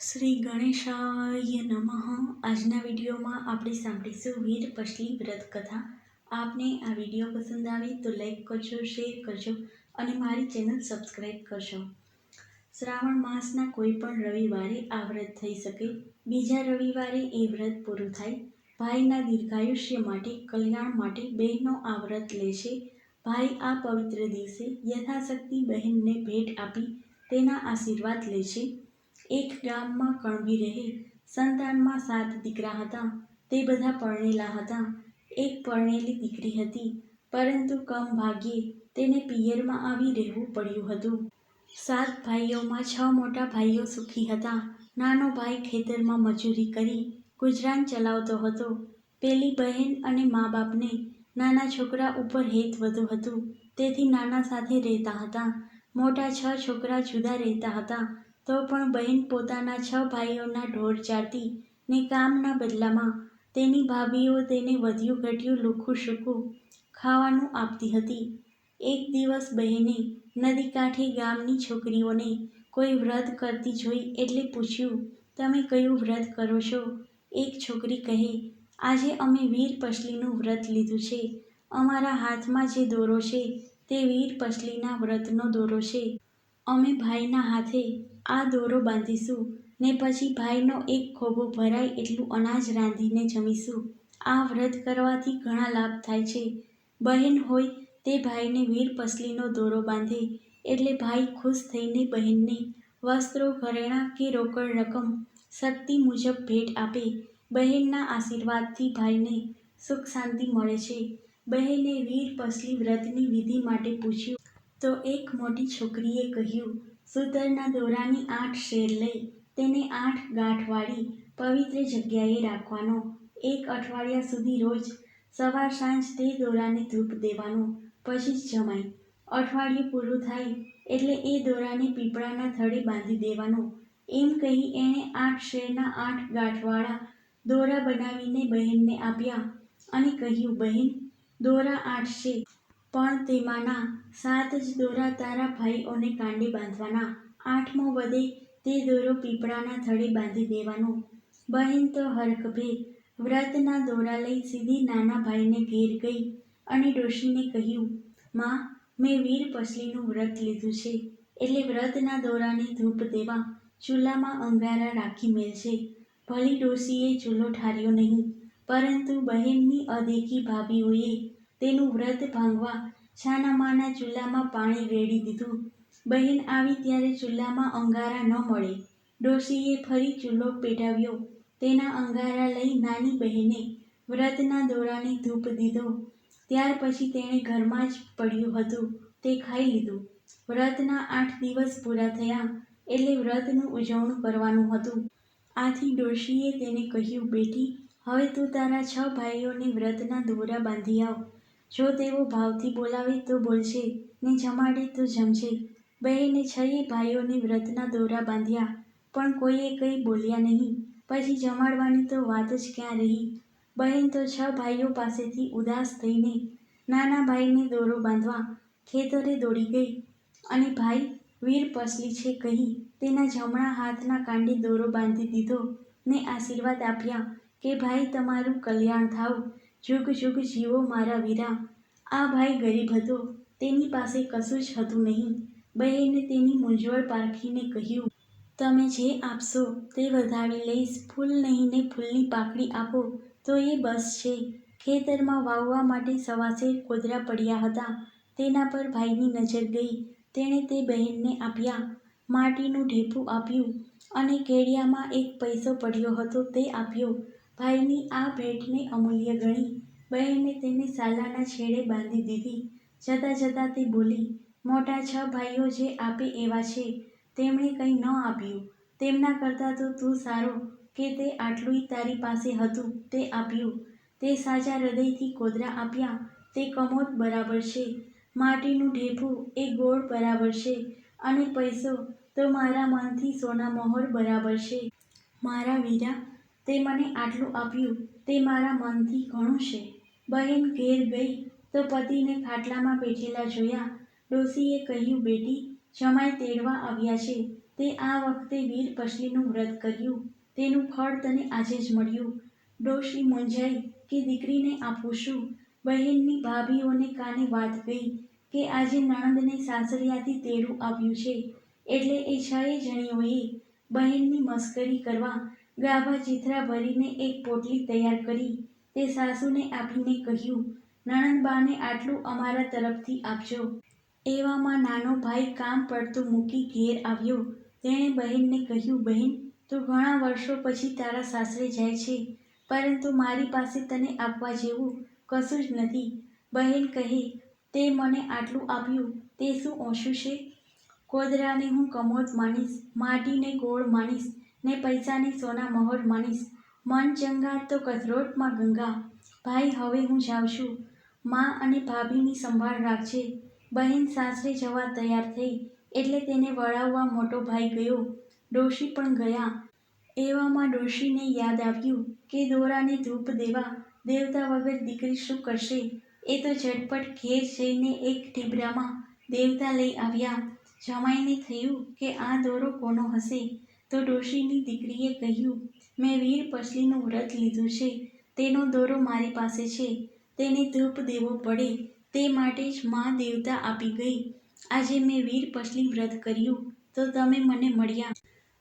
શ્રી ગણેશાય નમઃ. આજના વિડીયોમાં આપણે સાંભળીશું વીર પશલી વ્રત કથા આપને આ વીડિયો પસંદ આવે તો લાઈક કરજો, શેર કરજો અને મારી ચેનલ સબસ્ક્રાઈબ કરજો. શ્રાવણ માસના કોઈ પણ રવિવારે આ વ્રત થઈ શકે. બીજા રવિવારે એ વ્રત પૂરું થાય. ભાઈના દીર્ઘાયુષ્ય માટે, કલ્યાણ માટે બહેનો આ વ્રત લે ભાઈ આ પવિત્ર દિવસે યથાશક્તિ બહેનને ભેટ આપી તેના આશીર્વાદ લે છે એક ગામમાં કણવી રહે. સંતાનમાં સાત દીકરા હતા. તે બધા પરણેલા હતા. એક પરણેલી દીકરી હતી. પરંતુ કમ ભાગ્યે તેને પિયરમાં આવી રહેવું પડ્યું હતું. સાત ભાઈઓમાં છ મોટા ભાઈઓ સુખી હતા. નાનો ભાઈ ખેતરમાં મજૂરી કરી ગુજરાન ચલાવતો હતો. પેલી બહેન અને મા બાપને નાના છોકરા ઉપર હેત વધુ હતું. તેથી નાના સાથે રહેતા હતા. મોટા છ છોકરા જુદા રહેતા હતા. તો પણ બહેન પોતાના છ ભાઈઓના ઢોર ચારતી ને કામના બદલામાં તેની ભાભીઓ તેને વધ્યું ઘટ્યું લુખું સૂકું ખાવાનું આપતી હતી. એક દિવસ બહેને નદી કાંઠે ગામની છોકરીઓને કોઈ વ્રત કરતી જોઈ એટલે પૂછ્યું, તમે કયું વ્રત કરો છો? એક છોકરી કહે, આજે અમે વીર પસલીનું વ્રત લીધું છે. અમારા હાથમાં જે દોરો છે તે વીર પસલીના વ્રતનો દોરો છે. અમે ભાઈના હાથે આ દોરો બાંધીશું ને પછી ભાઈનો એક ખોબો ભરાય એટલું અનાજ રાંધીને જમીશું. આ વ્રત કરવાથી ઘણા લાભ થાય છે. બહેન હોય તે ભાઈને વીર પસલીનો દોરો બાંધે એટલે ભાઈ ખુશ થઈને બહેનને વસ્ત્રો, ઘરેણાં કે રોકડ રકમ શક્તિ મુજબ ભેટ આપે. બહેનના આશીર્વાદથી ભાઈને સુખ શાંતિ મળે છે. બહેને વીર પસલી વ્રતની વિધિ માટે પૂછ્યું તો એક મોટી છોકરીએ કહ્યું સૂતરના દોરાની આઠ શેર લઈ તેને આઠ ગાંઠવાળી પવિત્ર જગ્યાએ રાખવાનો. એક અઠવાડિયા સુધી રોજ સવાર સાંજ તે દોરાને ધૂપ દેવાનો. પછી જ જમાય અઠવાડિયું પૂરું થાય એટલે એ દોરાને પીપળાના થડે બાંધી દેવાનો. એમ કહી એણે આઠ શેરના આઠ ગાંઠવાળા દોરા બનાવીને બહેનને આપ્યા અને કહ્યું, બહેન, દોરા આઠ છે પણ તેમાંના સાત જ દોરા તારા ભાઈઓને કાંડી બાંધવાના. આઠમો વધે તે દોરો પીપળાના થડે બાંધી દેવાનો. બહેન તો હરખભે વ્રતના દોરા લઈ સીધી નાના ભાઈને ઘેર ગઈ અને ડોશીને કહ્યું, માં, મેં વીર પસલીનું વ્રત લીધું છે. એટલે વ્રતના દોરાને ધૂપ દેવા ચૂલામાં અંગારા રાખી મેલશે. ભલી ડોશીએ ચૂલો ઠાર્યો નહીં. પરંતુ બહેનની અદેખી ભાભીઓએ તેનું વ્રત ભાંગવા છાનામાના ચૂલામાં પાણી રેડી દીધું. બહેન આવી ત્યારે ચૂલામાં અંગારા ન મળે. ડોશીએ ફરી ચૂલો પેટાવ્યો તેના અંગારા લઈ નાની બહેને વ્રતના દોરાને ધૂપ દીધો. ત્યાર પછી તેણે ઘરમાં જ પડ્યું હતું. તે ખાઈ લીધું. વ્રતના આઠ દિવસ પૂરા થયા એટલે વ્રતનું ઉજવણું કરવાનું હતું. આથી ડોશીએ તેને કહ્યું, બેટી, હવે તું તારા છ ભાઈઓને વ્રતના દોરા બાંધી આવ. જો તેઓ ભાવથી બોલાવે તો બોલશે, ને જમાડે તો જમશે. બહેને છયે ભાઈઓને વ્રતના દોરા બાંધ્યા, પણ કોઈએ કંઈ બોલ્યા નહીં. પછી જમાડવાની તો વાત જ ક્યાં રહી? બહેન તો છ ભાઈઓ પાસેથી ઉદાસ થઈને નાના ભાઈને દોરો બાંધવા ખેતરે દોડી ગઈ. અને ભાઈ વીર પસલી છે કહી તેના જમણા હાથના કાંડે દોરો બાંધી દીધો, ને આશીર્વાદ આપ્યા કે, ભાઈ, તમારું કલ્યાણ થાવ. જુગ જુગ જીવો મારા વીરા. આ ભાઈ ગરીબ હતો, તેની પાસે કશું જ હતું નહીં. બહેને તેની મૂંઝવણ પારખીને કહ્યું, તમે જે આપશો તે વધાવી લઈશ, ફૂલ નહીં ને ફૂલની પાકડી આપો. તો એ બસ છે. ખેતરમાં વાવવા માટે સવાસેર કોદરા પડ્યા હતા. તેના પર ભાઈની નજર ગઈ. તેણે તે બહેનને આપ્યા. માટીનું ઢેફું આપ્યું અને કેડિયામાં એક પૈસો પડ્યો હતો તે આપ્યો. ભાઈની આ ભેટને અમૂલ્ય ગણી બહેને તેને સાલાના છેડે બાંધી દીધી. જતાં જતાં તે બોલી, મોટા છ ભાઈઓ જે આપે એવા છે, તેમણે કંઈ ન આપ્યું. તેમના કરતાં તો તું સારો કે તે આટલુંય તારી પાસે હતું, તે આપ્યું. તે સાચા હૃદયથી કોદરા આપ્યા, તે કમોત બરાબર છે. માટીનું ઢેફું એ ગોળ બરાબર છે. અને પૈસો તો મારા મનથી સોના મહોર બરાબર છે. મારા વીરા તે મને આટલું આપ્યું, તે મારા મનથી ઘણું છે. બહેન ઘેર ગઈ તો પતિને ખાટલામાં બેઠેલા જોયા. ડોસીએ કહ્યું, બેટી, જમાઈ તેડવા આવ્યા છે. તે આ વખતે વીર પસલીનું વ્રત કર્યું. તેનું ફળ તને આજે જ મળ્યું. ડોશી મૂંઝાઈ કે દીકરીને આપું શું બહેનની ભાભીઓને કાને વાત ગઈ કે આજે નણંદને સાસરિયાથી તેડું આવ્યું છે. એટલે એ છએ જણીઓએ બહેનની મસ્કરી કરવા ગાભા ચીથરા ભરીને એક પોટલી તૈયાર કરી તે સાસુને આપીને કહ્યું, નણંદબાને આટલું અમારા તરફથી આપજો. એવામાં નાનો ભાઈ કામ પડતું મૂકી ઘેર આવ્યો. તેણે બહેનને કહ્યું, બહેન, તું ઘણા વર્ષો પછી તારા સાસરે જાય છે, પરંતુ મારી પાસે તને આપવા જેવું કશું જ નથી. બહેન કહે, તે મને આટલું આપ્યું, તે શું ઓછું છે? કોદરાને હું કમોદ માનીશ, માટીને ગોળ માનીશ ને પૈસાની સોના મહોર માનીશ. મન ચંગા તો કથરોટમાં ગંગા. ભાઈ, હવે હું જાઉં છું. માં અને ભાભીની સંભાળ રાખજે. બહેન સાસરે જવા તૈયાર થઈ, એટલે તેને વળાવવા મોટો ભાઈ ગયો. ડોશી પણ ગયા. એવામાં ડોશીને યાદ આવ્યું કે દોરાને ધૂપ દેવા, દેવતા વગર દીકરી શું કરશે? એ તો ઝટપટ ઘેર જઈને એક ટીબરામાં દેવતા લઈ આવ્યા. જમાઈને થયું કે આ દોરો કોનો હશે? તો ડોશીની દીકરીએ કહ્યું, મેં વીર પછલીનું વ્રત લીધું છે. તેનો દોરો મારી પાસે છે. તેને ધૂપ દેવો પડે. તે માટે જ મા દેવતા આપી ગઈ. આજે મેં વીર પછલી વ્રત કર્યું. તો તમે મને મળ્યા.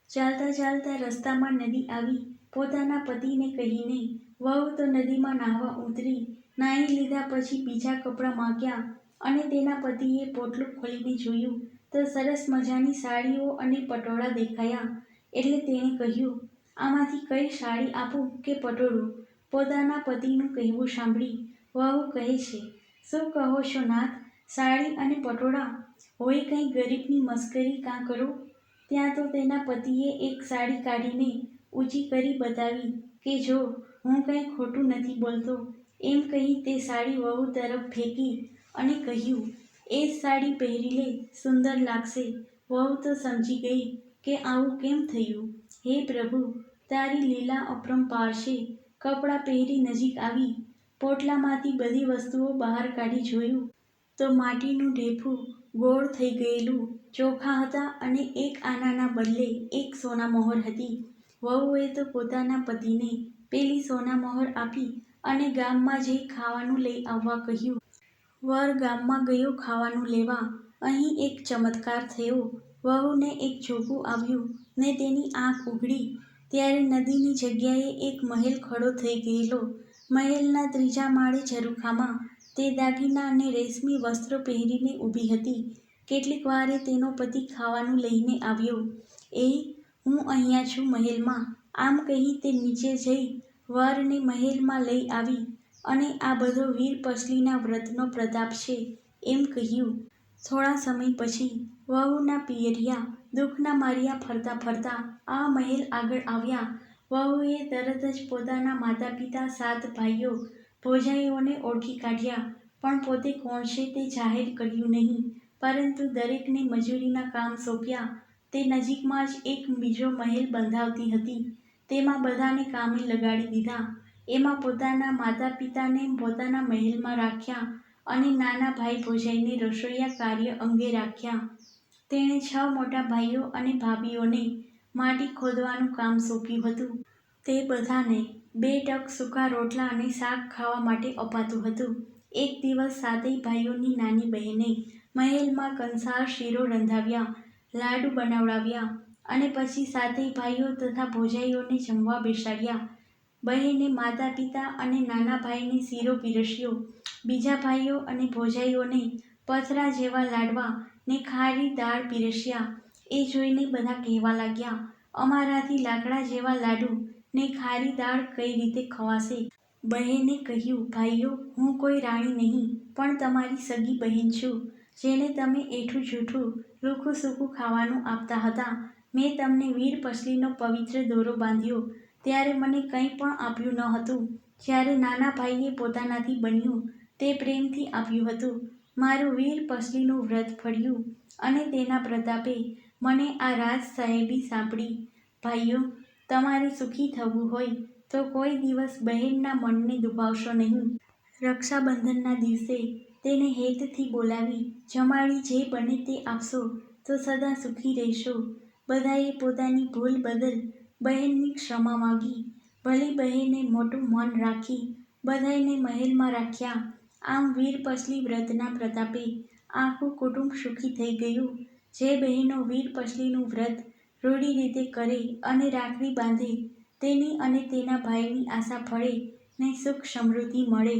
ચાલતા ચાલતા રસ્તામાં નદી આવી. પોતાના પતિને કહીને, વહુ તો નદીમાં નાહવા ઉતરી. નાહી લીધા પછી બીજા કપડાં માગ્યા અને તેના પતિએ પોટલું ખોલીને જોયું. તો સરસ મજાની સાડીઓ અને પટોળા દેખાયા. એટલે તેણે કહ્યું, આમાંથી કઈ સાડી આપું કે પટોળું? પોતાના પતિનું કહેવું સાંભળી વહુ કહે છે, શું કહો છો નાથ, સાડી અને પટોળા? હોય કંઈ ગરીબની મસ્કરી કાં કરો? ત્યાં તો તેના પતિએ એક સાડી કાઢીને ઊંચી કરી બતાવી કે, જો, હું કંઈ ખોટું નથી બોલતો. એમ કહી તે સાડી વહુ તરફ ફેંકી અને કહ્યું, એ જ સાડી પહેરી લે સુંદર લાગશે. વહુ તો સમજી ગઈ કે આવું કેમ થયું? હે પ્રભુ, તારી લીલા અપરંપાર છે કપડાં પહેરી નજીક આવી, પોટલામાંથી બધી વસ્તુઓ બહાર કાઢી જોયું, તો માટીનું ઢેફું ગોળ થઈ ગયેલું, ચોખા હતા અને એક આનાના બદલે એક સોના મોહર હતી. વહુએ તો પોતાના પતિને પેલી સોના મોહર આપી અને ગામમાં જઈ ખાવાનું લઈ આવવા કહ્યું. વર ગામમાં ગયો ખાવાનું લેવા. અહીં એક ચમત્કાર થયો. વહુને એક જોગું આવ્યું ને તેની આંખ ઉઘડી. ત્યારે નદીની જગ્યાએ એક મહેલ ખડો થઈ ગયેલો. મહેલના ત્રીજા માળે ઝરૂખામાં તે દાગીના અને રેશમી વસ્ત્રો પહેરીને ઊભી હતી. કેટલીક વારે તેનો પતિ ખાવાનું લઈને આવ્યો. એ હું અહીંયા છું મહેલમાં. આમ કહી તે નીચે જઈ વરને મહેલમાં લઈ આવી અને આ બધો વીર પસલીના વ્રતનો પ્રતાપ છે, એમ કહ્યું. થોડા સમય પછી વહુના પિયરિયા દુઃખના માર્યા ફરતા ફરતા આ મહેલ આગળ આવ્યા. વહુએ તરત જ પોતાના માતા પિતા સાત ભાઈઓ ભોજાઈઓને ઓળખી કાઢ્યા, પણ પોતે કોણ છે તે જાહેર કર્યું નહીં. પરંતુ દરેકને મજૂરીના કામ સોંપ્યા. તે નજીકમાં જ એક બીજો મહેલ બંધાવતી હતી. તેમાં બધાને કામે લગાડી દીધા. એમાં પોતાના માતા પિતાને પોતાના મહેલમાં રાખ્યા. અને નાના ભાઈ ભોજાઈને રસોઈયા કાર્ય અંગે રાખ્યા. તેણે છ મોટા ભાઈઓ અને ભાભીઓને માટી ખોદવાનું કામ સોંપ્યું હતું. તે બધાને બે ટક સૂકા રોટલા અને શાક ખાવા માટે અપાતું હતું. એક દિવસ સાતેય ભાઈઓની નાની બહેને મહેલમાં કંસાર શીરો રંધાવ્યા, લાડુ બનાવડાવ્યા અને પછી સાતેય ભાઈઓ તથા ભોજાઈઓને જમવા બેસાડ્યા. બહેને માતા પિતા અને નાના ભાઈને શીરો પીરસ્યો. બીજા ભાઈઓ અને ભોજાઈઓને પથરા જેવા લાડવા ને ખારી દાળ પીરસ્યા. એ જોઈને બધા કહેવા લાગ્યા, અમારાથી લાકડા જેવા લાડુ ને ખારી દાળ કઈ રીતે ખવાશે? બહેને કહ્યું, ભાઈઓ, હું કોઈ રાણી નહીં, પણ તમારી સગી બહેન છું, જેને તમે એઠું જૂઠું રૂખું સૂકું ખાવાનું આપતા હતા. મેં તમને વીર પસલીનો પવિત્ર દોરો બાંધ્યો ત્યારે મને કંઈ પણ આપ્યું ન હતું. જ્યારે નાના ભાઈએ પોતાનાથી બન્યું, તે પ્રેમથી આપ્યું હતું. મારું વીર પસલીનું વ્રત ફળ્યું અને તેના પ્રતાપે મને આ રાજ સાહેબી સાંપડી. ભાઈઓ, તમારે સુખી થવું હોય તો કોઈ દિવસ બહેનના મનને દુભાવશો નહીં. રક્ષાબંધનના દિવસે તેને હેતથી બોલાવી, જમાડી જે બને તે આપશો તો સદા સુખી રહેશો. બધાએ પોતાની ભૂલ બદલ બહેનની ક્ષમા માગી. ભલી બહેને મોટું મન રાખી, બધાયને મહેલમાં રાખ્યા. આમ વીર પસલી વ્રતના પ્રતાપે આખું કુટુંબ સુખી થઈ ગયું. જે બહેનો વીર પસલીનું વ્રત રૂઢી રીતે કરે અને રાખડી બાંધે, તેની અને તેના ભાઈની આશા ફળે ને સુખ સમૃદ્ધિ મળે.